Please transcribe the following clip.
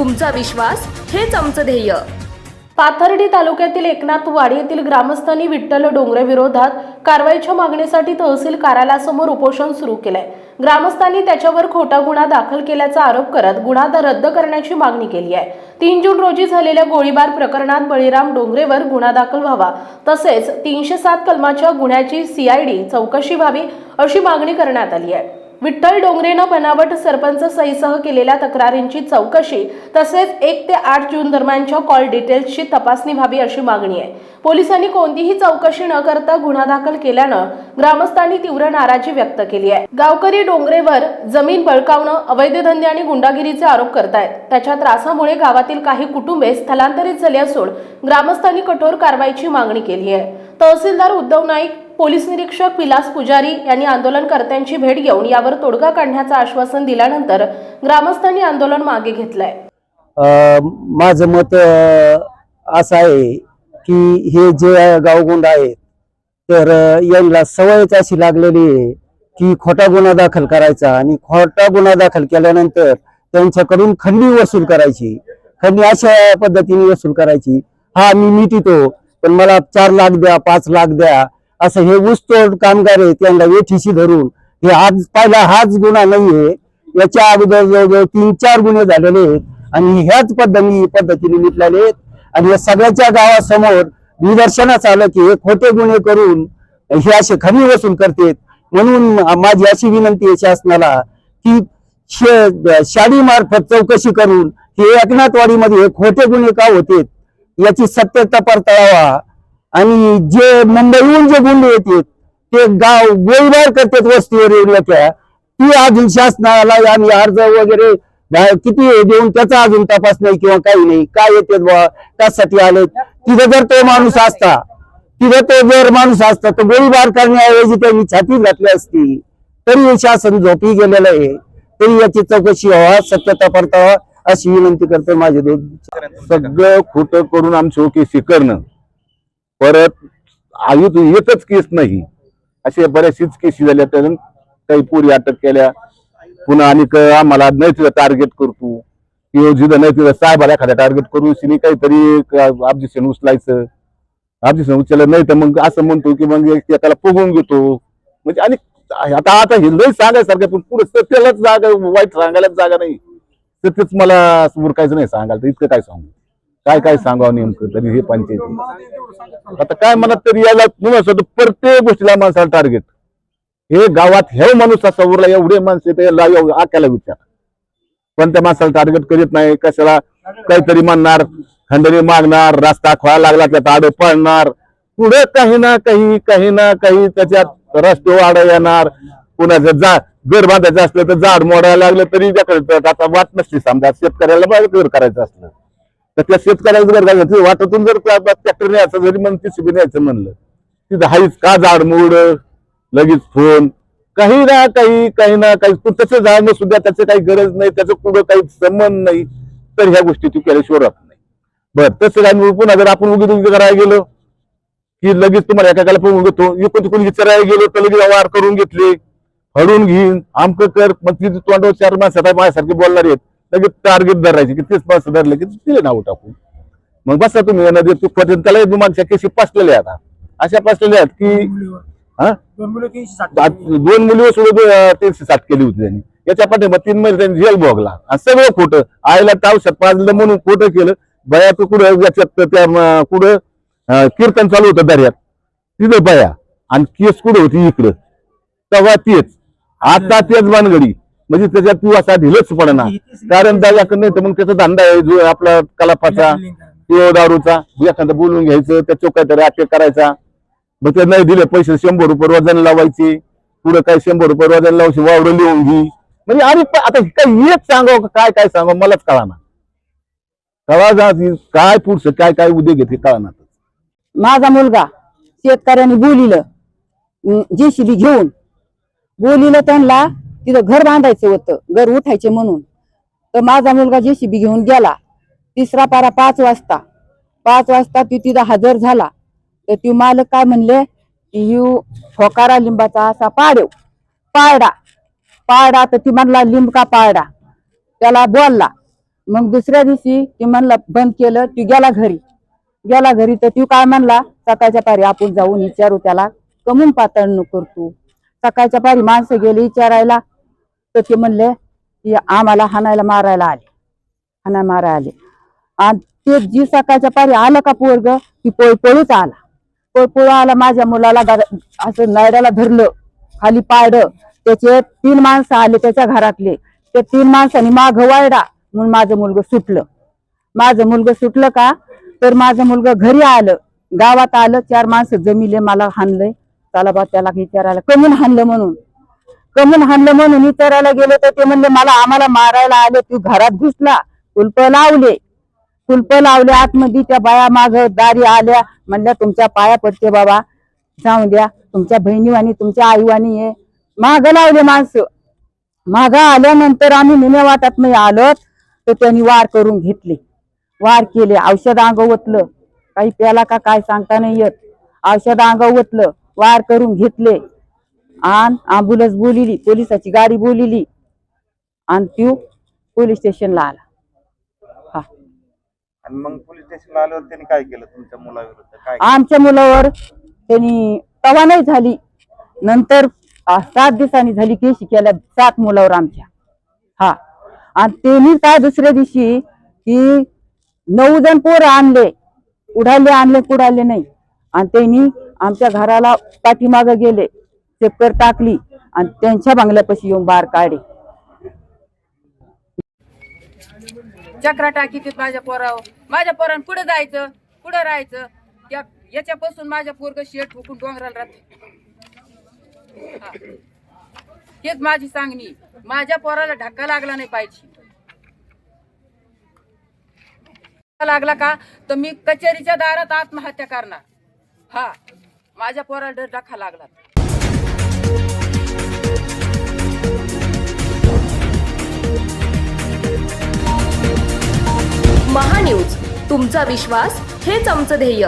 तुमचा विश्वास हेच आमचं ध्येय. पाथर्डी तालुक्यातील एकनाथ वाडी येथील ग्रामस्थांनी विठ्ठल डोंगरे विरोधात कारवाईच्या मागणीसाठी तहसील कार्यालयासमोर उपोषण सुरू केलंय. ग्रामस्थांनी त्याच्यावर खोटा गुन्हा दाखल केल्याचा आरोप करत गुन्हा रद्द करण्याची मागणी केली आहे. तीन जून रोजी झालेल्या गोळीबार प्रकरणात बळीराम डोंगरेवर गुन्हा दाखल व्हावा तसेच तीनशे सात कलमाच्या गुन्ह्याची सीआयडी चौकशी व्हावी अशी मागणी करण्यात आली आहे. विठ्ठल डोंगरेनं बनावट सरपंच सहीसह केलेल्या तक्रारींची चौकशी तसेच एक ते आठ जून दरम्यानच्या कॉल डिटेल्सची तपासणी व्हावी अशी मागणी आहे. पोलिसांनी कोणतीही चौकशी न करता गुन्हा दाखल केल्यानं ग्रामस्थांनी तीव्र नाराजी व्यक्त केली आहे. गावकरी डोंगरेवर जमीन बळकावणं अवैध धंदे आणि गुंडागिरीचे आरोप करतायत. त्याच्या त्रासामुळे गावातील काही कुटुंबे स्थलांतरित झाली असून ग्रामस्थांनी कठोर कारवाईची मागणी केली आहे. तहसीलदार उद्धव नाईक पोलीस निरीक्षक विलास पुजारी यांनी आंदोलनकर्त्यांची भेट घेऊन यावर तोडगा काढण्याचं आश्वासन दिल्यानंतर ग्रामस्थांनी आंदोलन मागे घेतलंय. माझं मत असं आहे की हे जे गावगुंड आहेत तर यांना सवयच अशी लागलेली आहे की खोटा गुन्हा दाखल करायचा आणि खोटा गुन्हा दाखल केल्यानंतर त्यांच्याकडून खंडी वसूल करायची. खंडी अशा पद्धतीने वसूल करायची. हा मी मिटितो पण मला चार लाख द्या पाच लाख द्या असं हे ऊसतोड कामगार आहेत त्यांना वेठीशी धरून. हे आज पहिला हाच गुन्हा नाहीये. याच्या अगोदर जवळजवळ तीन चार गुन्हे झालेले आहेत. आणि ह्याच पद्धती पद्धतीने मिटलेले आहेत. आणि या सगळ्याच्या गावासमोर निदर्शनास आलं की हे खोटे गुन्हे करून हे असे खमी वसूल करतेत. म्हणून माझी अशी विनंती आहे शासनाला की शे- शाडी मार्फत चौकशी करून हे एकनाथवाडीमध्ये हे खोटे गुन्हे का होते याची सत्यता परताळावा आणि जे मुंबईहून जे गुंड येते ते गाव गोळीबार करतात वस्तीवर येऊन ती अजून शासनाला आणि अर्ज वगैरे किती आहे देऊन त्याचा अजून तपास नाही किंवा काही नाही. काय येते बा त्यासाठी आले. तिथं जर तो माणूस असता तिथं तो जर माणूस असता तर गोळीबार करण्याऐवजी त्यांनी छाती घातली असती. तरी हे शासन झोपी गेलेलं आहे. तरी याची चौकशी व्हावा सत्यता परतावा अशी विनंती करतो माझे दोन सगळं खोटं करून आमची ओके करणं परत आयुध येतच केस नाही. असे बऱ्याचशीच केसी झाल्या तर काही पुरी अटक केल्या. पुन्हा आणि आम्हाला नाही तिला टार्गेट करतो किंवा जिथं नाही तिथं साहेबाला एखाद्या टार्गेट करू. शिनी काहीतरी ऑब्जेक्शन उचलायचं. ऑब्जेक्शन उचललं नाही तर मग असं म्हणतो की मग त्याला फुगवून घेतो. म्हणजे आणि आता आता हे लय सांगायसारखं पण पुढे सत्यालाच जागा वाईट सांगायलाच जागा नाही. सत्यच मला समोर काहीच नाही सांगायला. तर इतकं काय सांगू? काय काय सांगावं नेमकं? तरी हे पंचायती. आता काय म्हणत तरी याला म्हणून प्रत्येक गोष्टीला माणसाला टार्गेट हे गावात हे माणूस असा उरला एवढे माणसं याला आक्याला विचार. पण त्या माणसाला टार्गेट करीत नाही कशाला? काहीतरी म्हणणार खंडणी मागणार रस्ता खोळा लागला त्यात आडो पडणार. पुढे काही ना काही काही ना काही त्याच्यात रस्ते वाढ येणार. कुणाचं जा घर बांधायचं असलं तर झाड मोडायला लागलं तरी त्याकडे आता वाट नसली समजा. शेतकऱ्याला घर करायचं असलं. तर त्या शेतकऱ्याचं जर करायचं ते वाटातून जर ट्रॅक्टर न्यायचं जरी मग ती न्यायचं म्हणलं तिथं हाईच का झाड मोड लगेच फोन काही ना काही काही ना काही. पण तसं झाड सुद्धा त्याचं काही गरज नाही त्याचं कुठं काही संबंध नाही तर ह्या गोष्टी तू केल्याशिवाय राहत नाही. बरं तसं काय पुन्हा जर आपण उगी उगी करायला गेलो की लगेच तुम्हाला एखाद्याला पण उगतो इकडून तिकडून विचारायला गेलो तर लगेच वार करून घेतले. हडून घेईन आमक कर मग तिथे तोंडावर चार माणसं माझ्यासारखे बोलणार आहेत. लगेच टार्गेट धरायचे की तेच माणसं धरले की तिले नाव टाकून. मग बसा तुम्ही यांना देतो खोटे त्याला माणसं केशी पासलेल्या आहेत आता. अशा पासलेल्या आहेत की हा? दोन मुलीवर सोडून तीनशे साठ केली होती त्यांनी. याच्या पाठीमा तीन महिने त्यांनी जेल भोगला. आणि सगळं खोटं. आईला तावशात पाजलं म्हणून खोटं केलं. बया तू कुठं याच्यात त्या कुठं कीर्तन चालू होतं दर्यात. तिथं बया. आणि केस कुठं होती इकडं? तेव्हा तेच. आता तेच बानगडी म्हणजे त्याच्यात तू असा ढिलच पडणार. कारण त्याच्याकडे नाही तर मग त्याचा धंदा आहे जो आपला कलापाचा किंवा दारूचा. एखादा बोलून घ्यायचं त्याच्यावर काहीतरी अटॅक करायचा. मग ते नाही दिले पैसे शंभर रुपये वजन लावायचे. पुढे काय शंभर रुपये वजन लावायचे वावडं लिहून घे. म्हणजे आणि प- आता काय एक सांगावं काय काय सांगावं मलाच कळाना. कळा जा काय पुढचं काय काय उद्या घेते कळाना. माझा मुलगा शेतकऱ्यांनी बोलिलं जेसीबी घेऊन. बोलिलं त्यांना तिथं घर बांधायचं होतं घर उठायचे म्हणून. तर माझा मुलगा जेसीबी घेऊन गेला. तिसरा पारा पाच वाजता. पाच वाजता ती तिथं हजर झाला. तर ती मालक काय म्हणले की यू फोकारा लिंबाचा असा पाडव पाडा पाडा तर ती म्हणला लिंब का पाडा त्याला बोलला. मग दुसऱ्या दिवशी ती म्हणला बंद केलं ती गेला घरी. गेला घरी तर ती काय म्हणला सकाळच्या पारी आपण जाऊन विचारू त्याला कमून पातळ करतो सकाळच्या पारी माणसं गेली विचारायला तर ते म्हणले की आम्हाला हाणायला मारायला आले. हाणा मारायला आले. आणि ते जी सकाळच्या पारी आलं का पोरग ती पळपळूच आला. पळपळू आला माझ्या मुलाला असं नैऱ्याला धरलं खाली पाडलं. त्याचे तीन माणसं आले त्याच्या घरातले. ते तीन माणसांनी माघ वायडा म्हणून माझं मुलगं सुटलं. माझं मुलगं सुटलं का? तर माझं मुलगा घरी आलं. गावात आलं चार माणसं जमिले मला हाणलंय. चला बा त्याला विचारायला कमून हाणलं म्हणून. कमून हाणलं म्हणून विचारायला गेलो तर ते म्हणले मला आम्हाला मारायला आले तू घरात घुसला कुलप लावले. कुलप लावले आतमध्ये त्या बाया माग दारी आल्या म्हणल्या तुमच्या पाया पडते बाबा जाऊन द्या तुमच्या बहिणीवानी तुमच्या आईवानी ये माग लावले माणसं. माग आल्यानंतर आम्ही निम्या वाटात नाही आलो तर त्यांनी वार करून घेतले. वार केले औषध अंगवतलं काही प्याला का काय सांगता नाही येत. औषध अंगवतलं वार करून घेतले. आणि अँब्युलन्स बोलिली पोलिसाची गाडी बोलिली. आणि ती पोलीस स्टेशनला आला. हा. आणि मग पोलीस स्टेशनला आल्यावर त्यांनी काय केलं तुमच्या मुलाविरुद्ध? काय आमच्या मुलावर त्यांनी तवा नाही झाली. नंतर सात दिवसांनी झाली केशी केल्या सात मुलावर आमच्या. हा. आणि त्यांनी काय दुसऱ्या दिवशी की नऊ जण पोरं आणले. उडाले आणले कुडाले नाही. आणि त्यांनी आमच्या घराला पाठीमागं गेले चक्कर टाकली आणि त्यांच्या बंगल्यापाशी येऊन बार काढे चक्रा टाकी माझ्या पोरावर. माझ्या पोरानं पुढे जायचं पुढे राहायचं. त्या याच्यापासून माझ्या पोरग शेट हुकून डोंगराला राहते. हेच माझी सांगणी. माझ्या पोराला धक्का लागला नाही पाहिजे. धक्का लागला का तर मी कचेरीच्या दारात आत्महत्या करणार. हा. माझ्या पोराला डर धक्का लागला. महान्यूज तुमचा विश्वास हेच आमचं ध्येय.